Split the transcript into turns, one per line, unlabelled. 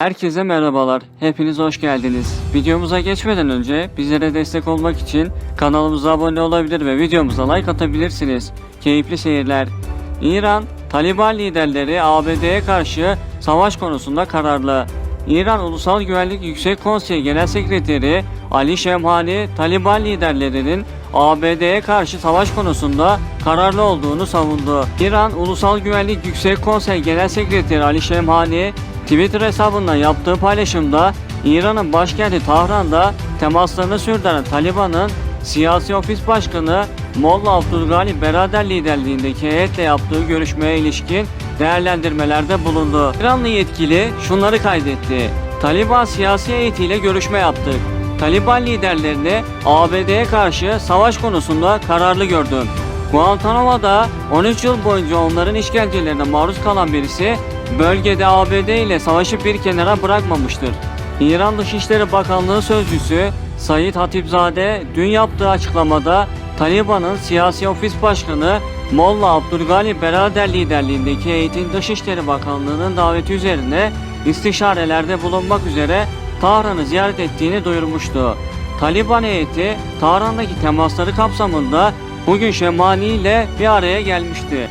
Herkese merhabalar. Hepiniz hoş geldiniz. Videomuza geçmeden önce bizlere destek olmak için kanalımıza abone olabilir ve videomuza like atabilirsiniz. Keyifli seyirler. İran, Taliban liderleri ABD'ye karşı savaş konusunda kararlı. İran Ulusal Güvenlik Yüksek Konseyi Genel Sekreteri Ali Şemhani, Taliban liderlerinin ABD'ye karşı savaş konusunda kararlı olduğunu savundu. İran Ulusal Güvenlik Yüksek Konseyi Genel Sekreteri Ali Şemhani, Twitter hesabından yaptığı paylaşımda İran'ın başkenti Tahran'da temaslarını sürdüren Taliban'ın siyasi ofis başkanı Molla Abdülgali Berader liderliğindeki heyetle yaptığı görüşmeye ilişkin değerlendirmelerde bulundu. İranlı yetkili şunları kaydetti. Taliban siyasi heyetiyle görüşme yaptık. Taliban liderlerini ABD'ye karşı savaş konusunda kararlı gördüm. Guantanamo'da 13 yıl boyunca onların işkencelerine maruz kalan birisi bölgede ABD ile savaşı bir kenara bırakmamıştır. İran Dışişleri Bakanlığı Sözcüsü Sayit Hatipzade dün yaptığı açıklamada Taliban'ın siyasi ofis başkanı Molla Abdülgali Berader liderliğindeki heyetin Dışişleri Bakanlığı'nın daveti üzerine istişarelerde bulunmak üzere Tahran'ı ziyaret ettiğini duyurmuştu. Taliban heyeti Tahran'daki temasları kapsamında bugün Şemani ile bir araya gelmişti.